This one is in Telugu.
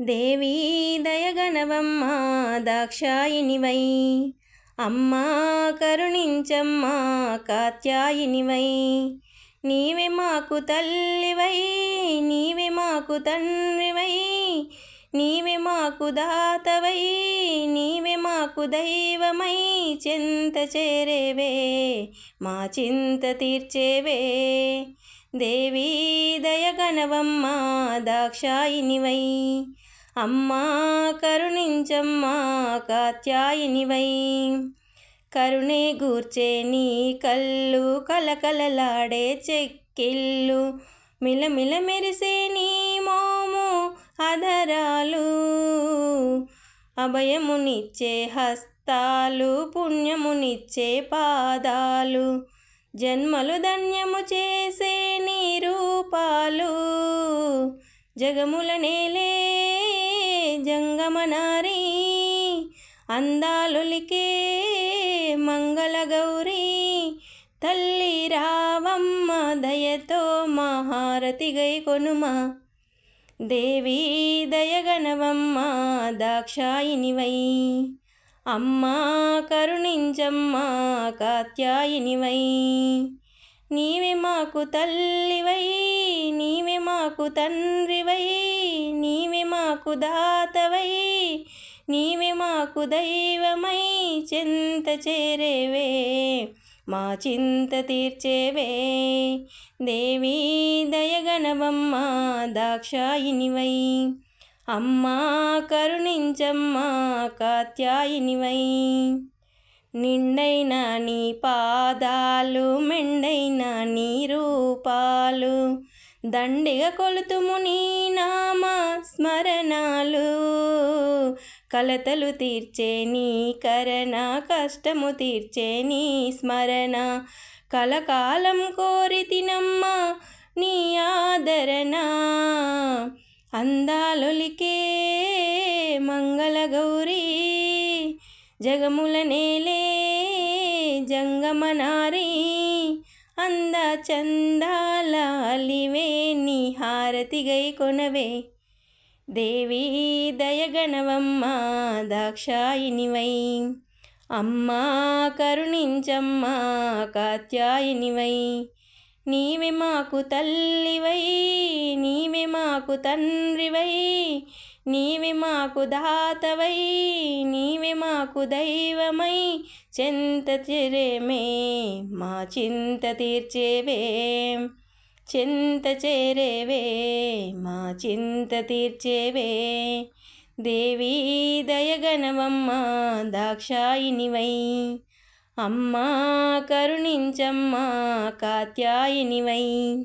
దేవీ దయగనవమ్మ దాక్షాయినివై అమ్మా కరుణించమ్మా కాత్యాయినివై. నీవే మాకు తల్లివై నీవే మాకు తండ్రివై. నీవే మాకు దాతవై నీవే మాకు దైవమై. చింత చేరేవే మా చింత తీర్చేవే. దేవీ దయగనవమ్మ దాక్షాయినివై. అమ్మా కరుణించమ్మా కాత్యాయినివై. కరుణే గూర్చే నీ కళ్ళు కలకలలాడే చెక్కిళ్ళు. మిలమిల మెరిసే నీ మోము అధరాలు. అభయమునిచ్చే హస్తాలు పుణ్యమునిచ్చే పాదాలు. జన్మలు ధన్యము చేసే నీ రూపాలు. జగముల నేలే అందాలులికే మంగళగౌరీ తల్లి రావమ్మ దయతో మహారతి గై కొనుమా. దేవీ దయగనవమ్మ దాక్షాయినివై అమ్మా కరుణించమ్మ కాత్యాయినివై నీవే మాకు తల్లివై నీవే మాకు తండ్రివై నీవే మాకు దాతవై నీవే మాకు దైవమై చింత చేరేవే మా చింత తీర్చేవే. దేవీ దయగనవమ్మ దాక్షాయినివై. అమ్మా కరుణించమ్మా కాత్యాయినివై. నిండైన నీ పాదాలు మెండైన నీ రూపాలు దండిగ కొలుతుము నీ నామ స్మరణాలు. కలతలు తీర్చే నీ కరణ కష్టము తీర్చే నీ స్మరణ. కలకాలం కోరి తినమ్మ నీ ఆదరణ. అందాలొలికే మంగళగౌరీ జగముల నేలే జంగమనారీ. అంద చందాల అలివే నీ హారతిగై కొనవే. దేవీ దయగణవమ్మ దాక్షాయినివై అమ్మా కరుణించమ్మా కాత్యాయినివై నీవే మాకు తల్లివై నీవే మాకు తండ్రివై నీవే మాకు దాతవై నీవే మాకు దైవమై. చింత చిరేమే మా చింత తీర్చేవే. చింత చేరేవే మా చింత తీర్చేవే. దేవీ దయగనవమ్మ దాక్షాయినివై. అమ్మా కరుణించమ్మా కాత్యాయినివై.